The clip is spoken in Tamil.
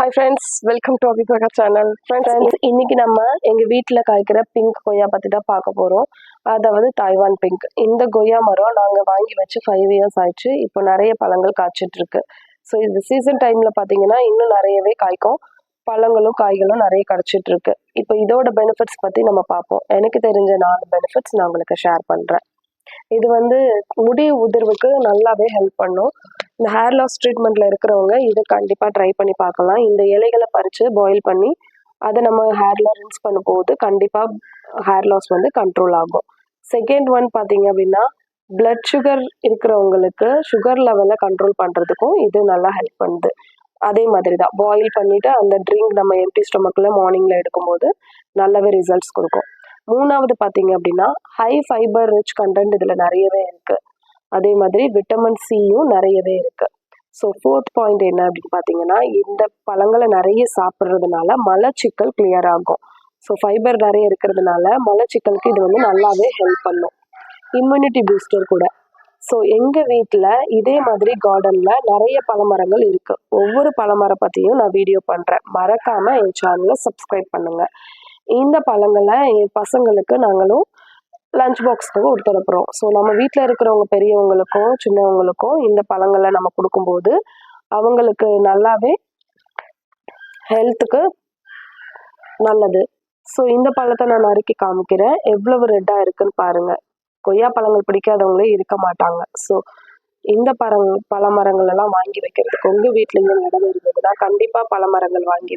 Hi friends welcome to அபிபகா channel friends இன்னைக்கு நம்ம எங்க வீட்டில் காய்க்கிற பிங்க் கொய்யா பத்தி தான் பார்க்க போறோம். அதாவது தாய்வான் பிங்க் இந்த கொய்யா மரம் நாங்க வாங்கி வச்சு ஃபைவ் இயர்ஸ் ஆயிடுச்சு. இப்போ நிறைய பழங்கள் காய்ச்சிட்டு இருக்கு. ஸோ இந்த சீசன் டைம்ல பாத்தீங்கன்னா இன்னும் நிறையவே காய்க்கும். பழங்களும் காய்களும் நிறைய கிடைச்சிட்டு இருக்கு. இப்போ இதோட பெனிஃபிட்ஸ் பத்தி நம்ம பார்ப்போம். எனக்கு தெரிஞ்ச நாலு பெனிஃபிட்ஸ் நான் உங்களுக்கு ஷேர் பண்றேன். இது வந்து முடி உதிர்வுக்கு நல்லாவே ஹெல்ப் பண்ணும். இந்த ஹேர் லாஸ் ட்ரீட்மெண்ட்ல இருக்கிறவங்க இதை கண்டிப்பாக ட்ரை பண்ணி பார்க்கலாம். இந்த இலைகளை பறித்து பாயில் பண்ணி அதை நம்ம ஹேர்ல ரின்ஸ் பண்ணும்போது கண்டிப்பாக ஹேர் லாஸ் வந்து கண்ட்ரோல் ஆகும். செகண்ட் ஒன் பார்த்தீங்க அப்படின்னா பிளட் சுகர் இருக்கிறவங்களுக்கு சுகர் லெவலை கண்ட்ரோல் பண்ணுறதுக்கும் இது நல்லா ஹெல்ப் பண்ணுது. அதே மாதிரி தான் பாயில் பண்ணிட்டு அந்த ட்ரிங்க் நம்ம எம்டி ஸ்டொமக்கில் மார்னிங்கில் எடுக்கும்போது நல்லாவே ரிசல்ட்ஸ் கொடுக்கும். மூணாவது பார்த்தீங்க அப்படின்னா ஹை ஃபைபர் ரிச் கண்டென்ட் இதில் நிறையவே இருக்குது அதே மாதிரி விட்டமின் சியும் நிறையவே இருக்கு. ஸோ ஃபோர்த் பாயிண்ட் என்ன அப்படின்னு பார்த்தீங்கன்னா இந்த பழங்களை நிறைய சாப்பிட்றதுனால மலச்சிக்கல் கிளியர் ஆகும். ஸோ ஃபைபர் நிறைய இருக்கிறதுனால மலச்சிக்கலுக்கு இது வந்து நல்லாவே ஹெல்ப் பண்ணும். இம்யூனிட்டி பூஸ்டர் கூட. ஸோ எங்கள் வீட்டில் இதே மாதிரி கார்டனில் நிறைய பழமரங்கள் இருக்கு. ஒவ்வொரு பழமரம் பற்றியும் நான் வீடியோ பண்ணுறேன் மறக்காமல் என் சேனலை சப்ஸ்கிரைப் பண்ணுங்கள் இந்த பழங்களை என் பசங்களுக்கு நாங்களும் லஞ்ச் பாக்ஸ்க்கு கொடுத்து அனுப்புகிறோம் ஸோ நம்ம வீட்டில் இருக்கிறவங்க பெரியவங்களுக்கும் சின்னவங்களுக்கும் இந்த பழங்களை நம்ம கொடுக்கும்போது அவங்களுக்கு நல்லாவே ஹெல்த்துக்கு நல்லது. ஸோ இந்த பழத்தை நான் நறுக்கி காமிக்கிறேன். எவ்வளவு ரெட்டாக இருக்குன்னு பாருங்க. கொய்யா பழங்கள் பிடிக்காதவங்களே இருக்க மாட்டாங்க. ஸோ இந்த பழ பழமரங்கள் எல்லாம் வாங்கி வைக்கிறதுக்கு உங்கள் வீட்லேயும் இடம் இருந்ததுன்னா கண்டிப்பாக பழமரங்கள் வாங்கி